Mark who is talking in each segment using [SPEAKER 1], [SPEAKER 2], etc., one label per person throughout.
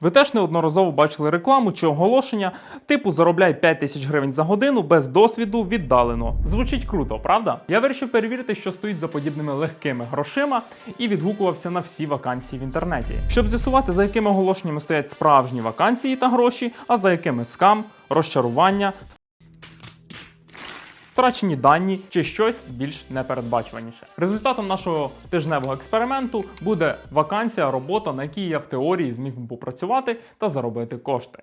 [SPEAKER 1] Ви теж неодноразово бачили рекламу чи оголошення типу заробляй 5 тисяч гривень за годину без досвіду віддалено. Звучить круто, правда? Я вирішив перевірити, що стоїть за подібними легкими грошима, і відгукувався на всі вакансії в інтернеті, щоб з'ясувати, за якими оголошеннями стоять справжні вакансії та гроші, а за якими скам, розчарування, втрачені дані чи щось більш непередбачуваніше. Результатом нашого тижневого експерименту буде вакансія, робота, на якій я в теорії зміг би попрацювати та заробити кошти.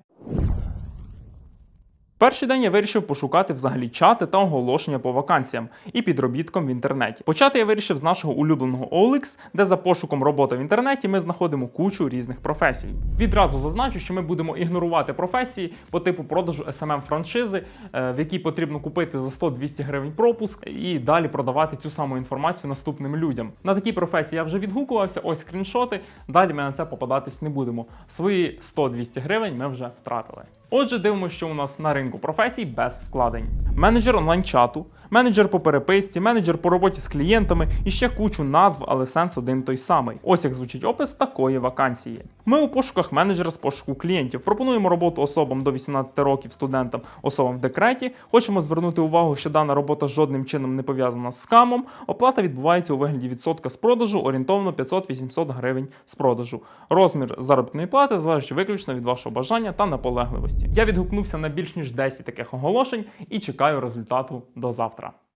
[SPEAKER 1] Перший день я вирішив пошукати взагалі чати та оголошення по вакансіям і підробітком в інтернеті. Почати я вирішив з нашого улюбленого OLX, де за пошуком роботи в інтернеті ми знаходимо кучу різних професій. Відразу зазначу, що ми будемо ігнорувати професії по типу продажу smm франшизи, е, в якій потрібно купити за 100-200 гривень пропуск і далі продавати цю саму інформацію наступним людям. На такі професії я вже відгукувався. Ось скріншоти. Далі ми на це попадатись не будемо. Свої 100-200 гривень ми вже втратили. Отже, дивимося, що у нас на ринку професій без вкладень. Менеджер онлайн-чату, менеджер по переписці, менеджер по роботі з клієнтами і ще кучу назв, але сенс один той самий. Ось як звучить опис такої вакансії. Ми у пошуках менеджера з пошуку клієнтів пропонуємо роботу особам до 18 років, студентам, особам в декреті. Хочемо звернути увагу, що дана робота жодним чином не пов'язана з скамом. Оплата відбувається у вигляді відсотка з продажу, орієнтовно 500-800 гривень з продажу. Розмір заробітної плати залежить виключно від вашого бажання та наполегливості. Я відгукнувся на більш ніж 10 таких оголошень і чекаю результату до завтра. Sinatra.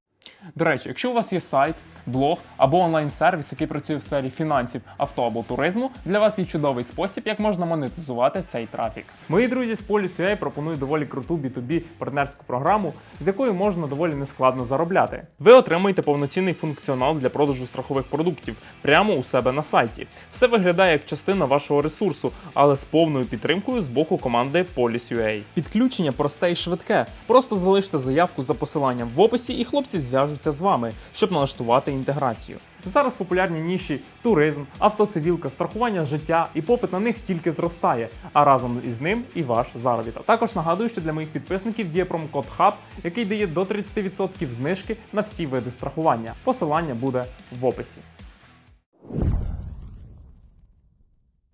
[SPEAKER 1] До речі, якщо у вас є сайт, блог або онлайн-сервіс, який працює в сфері фінансів, авто або туризму, для вас є чудовий спосіб, як можна монетизувати цей трафік. Мої друзі з Policy.ua пропонують доволі круту B2B партнерську програму, з якою можна доволі нескладно заробляти. Ви отримуєте повноцінний функціонал для продажу страхових продуктів прямо у себе на сайті. Все виглядає як частина вашого ресурсу, але з повною підтримкою з боку команди Policy.ua. Підключення просте і швидке. Просто залиште заявку за посиланням в описі, і хлопці зв'яжуться з вами, щоб налаштувати інтеграцію. Зараз популярні ніші туризм, автоцивілка, страхування життя і попит на них тільки зростає, а разом із ним і ваш заробіток. Також нагадую, що для моїх підписників діє промокод HUB, який дає до 30% знижки на всі види страхування. Посилання буде в описі.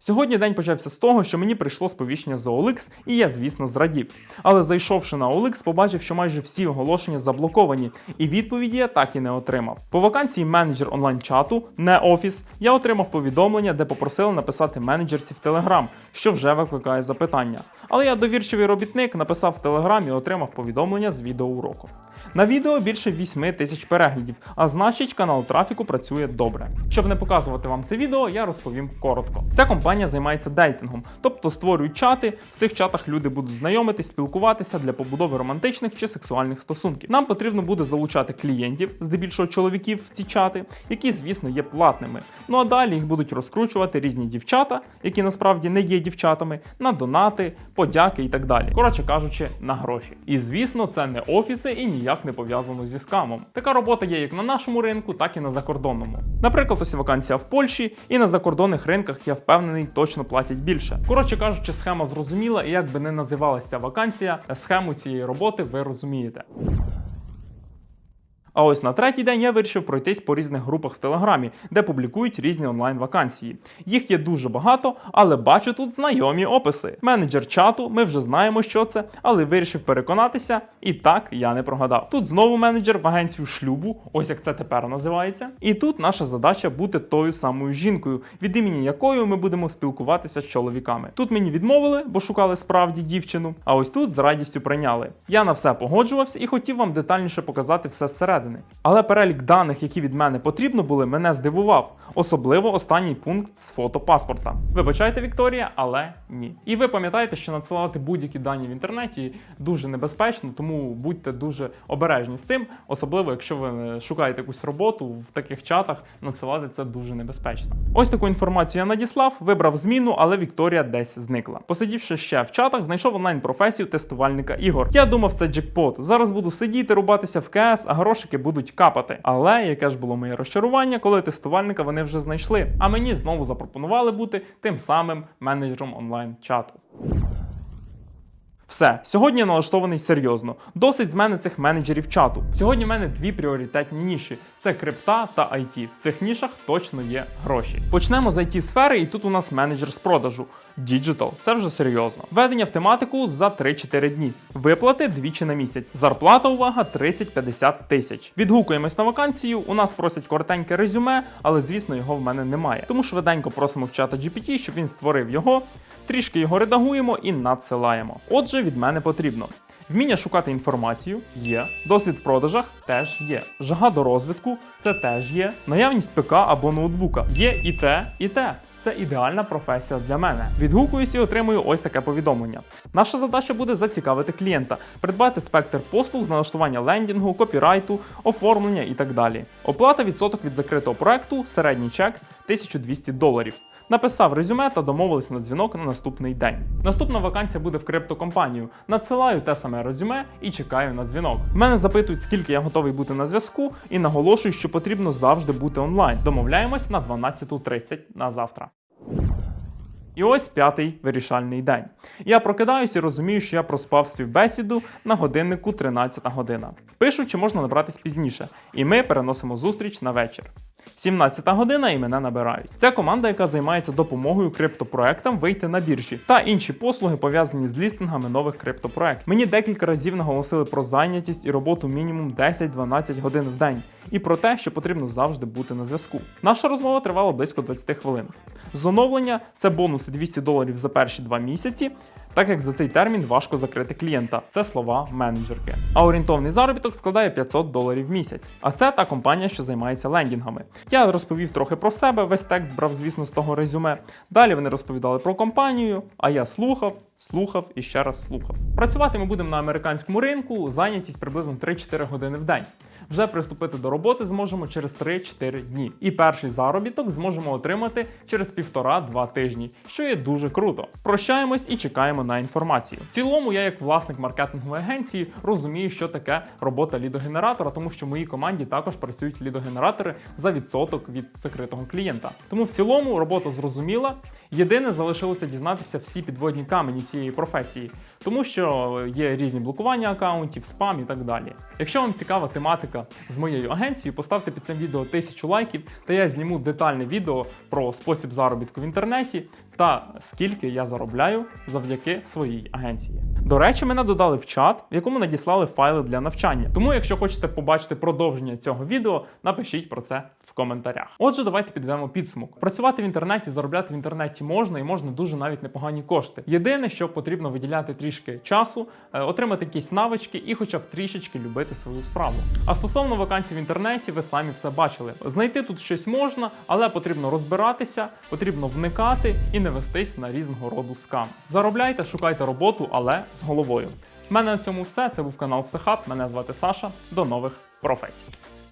[SPEAKER 1] Сьогодні день почався з того, що мені прийшло сповіщення з OLX, і я, звісно, зрадів. Але зайшовши на OLX, побачив, що майже всі оголошення заблоковані, і відповіді я так і не отримав. По вакансії менеджер онлайн-чату, не офіс, я отримав повідомлення, де попросили написати менеджерці в Telegram, що вже викликає запитання. Але я довірчивий робітник, написав в Telegram і отримав повідомлення з відеоуроку. На відео більше 8 тисяч переглядів, а значить канал трафіку працює добре. Щоб не показувати вам це відео, я розповім коротко. Ця компанія займається дейтингом, тобто створюють чати. В цих чатах люди будуть знайомитись, спілкуватися для побудови романтичних чи сексуальних стосунків. Нам потрібно буде залучати клієнтів, здебільшого чоловіків в ці чати, які, звісно, є платними. Ну а далі їх будуть розкручувати різні дівчата, які насправді не є дівчатами, на донати, подяки і так далі. Коротше кажучи, на гроші. І звісно, це не офіси і ніяк не пов'язано зі скамом. Така робота є як на нашому ринку, так і на закордонному. Наприклад, ось вакансія в Польщі, і на закордонних ринках я впевнений, точно платять більше. Коротше кажучи, схема зрозуміла, і як би не називалася вакансія, схему цієї роботи ви розумієте. А ось на третій день я вирішив пройтись по різних групах в Телеграмі, де публікують різні онлайн-вакансії. Їх є дуже багато, але бачу тут знайомі описи. Менеджер чату, ми вже знаємо, що це, але вирішив переконатися, і так я не прогадав. Тут знову менеджер в агенцію шлюбу, ось як це тепер називається. І тут наша задача бути тою самою жінкою, від імені якою ми будемо спілкуватися з чоловіками. Тут мені відмовили, бо шукали справді дівчину. А ось тут з радістю прийняли. Я на все погоджувався і хотів вам детальніше показати все зсередини. Але перелік даних, які від мене потрібно були, мене здивував. Особливо останній пункт з фото паспорта. Вибачайте, Вікторія, але ні. І ви пам'ятаєте, що надсилати будь-які дані в інтернеті дуже небезпечно, тому будьте дуже обережні з цим, особливо якщо ви шукаєте якусь роботу в таких чатах, надсилати це дуже небезпечно. Ось таку інформацію я надіслав, вибрав зміну, але Вікторія десь зникла. Посидівши ще в чатах, знайшов онлайн-професію тестувальника ігор. Я думав, це джекпот. Зараз буду сидіти, рубатися в КС, а грошики будуть капати. Але яке ж було моє розчарування, коли тестувальника вони вже знайшли. А мені знову запропонували бути тим самим менеджером онлайн-чату. Все, сьогодні я налаштований серйозно. Досить з мене цих менеджерів чату. Сьогодні в мене дві пріоритетні ніші: це крипта та IT. В цих нішах точно є гроші. Почнемо з it сфери, і тут у нас менеджер з продажу. Digital – це вже серйозно. Введення в тематику за 3-4 дні. Виплати двічі на місяць. Зарплата, увага, 30-50 тисяч. Відгукуємось на вакансію. У нас просять коротеньке резюме, але звісно його в мене немає. Тому швиденько просимо в чата GPT, щоб він створив його. Трішки його редагуємо і надсилаємо. Отже, від мене потрібно. Вміння шукати інформацію є, досвід в продажах теж є. Жага до розвитку це теж є. Наявність ПК або ноутбука є і те, і те. Це ідеальна професія для мене. Відгукуюсь і отримую ось таке повідомлення. Наша задача буде зацікавити клієнта, придбати спектр послуг з налаштування лендінгу, копірайту, оформлення і так далі. Оплата відсоток від закритого проекту, середній чек 1200 доларів. Написав резюме та домовились на дзвінок на наступний день. Наступна вакансія буде в криптокомпанію. Надсилаю те саме резюме і чекаю на дзвінок. Мене запитують, скільки я готовий бути на зв'язку, і наголошую, що потрібно завжди бути онлайн. Домовляємось на 12.30 на завтра. І ось п'ятий вирішальний день. Я прокидаюся і розумію, що я проспав співбесіду на годиннику 13 година. Пишу, чи можна набратись пізніше, і ми переносимо зустріч на вечір. 17 година і мене набирають. Це команда, яка займається допомогою криптопроектам вийти на біржі та інші послуги пов'язані з лістингами нових криптопроектів. Мені декілька разів наголосили про зайнятість і роботу мінімум 10-12 годин в день, і про те, що потрібно завжди бути на зв'язку. Наша розмова тривала близько 20 хвилин. З оновлення це бонуси 200 доларів за перші два місяці. Так як за цей термін важко закрити клієнта, це слова менеджерки. А орієнтовний заробіток складає 500 доларів в місяць. А це та компанія, що займається лендінгами. Я розповів трохи про себе, весь текст брав, звісно, з того резюме. Далі вони розповідали про компанію, а я слухав, слухав і ще раз слухав. Працювати ми будемо на американському ринку, зайнятість приблизно 3-4 години в день. Вже приступити до роботи зможемо через 3-4 дні. І перший заробіток зможемо отримати через півтора-два тижні, що є дуже круто. Прощаємось і чекаємо на інформацію. В цілому, я, як власник маркетингової агенції, розумію, що таке робота лідогенератора, тому що в моїй команді також працюють лідогенератори за відсоток від закритого клієнта. Тому в цілому робота зрозуміла. Єдине залишилося дізнатися всі підводні камені цієї професії, тому що є різні блокування акаунтів, спам і так далі. Якщо вам цікава тематика з моєю агенцією, поставте під цим відео тисячу лайків, та я зніму детальне відео про спосіб заробітку в інтернеті та скільки я заробляю завдяки своїй агенції. До речі, мене додали в чат, в якому надіслали файли для навчання. Тому, якщо хочете побачити продовження цього відео, напишіть про це в коментарях. Отже, давайте підведемо підсумок. Працювати в інтернеті, заробляти в інтернеті можна і можна дуже навіть непогані кошти. Єдине, що потрібно виділяти трішки часу, е, отримати якісь навички і, хоча б трішечки любити свою справу. А стосовно вакансій в інтернеті, ви самі все бачили. Знайти тут щось можна, але потрібно розбиратися, потрібно вникати і не вестись на різного роду скам. Заробляйте, шукайте роботу, але з головою. У мене на цьому все. Це був канал Всехаб. Мене звати Саша. До нових професій.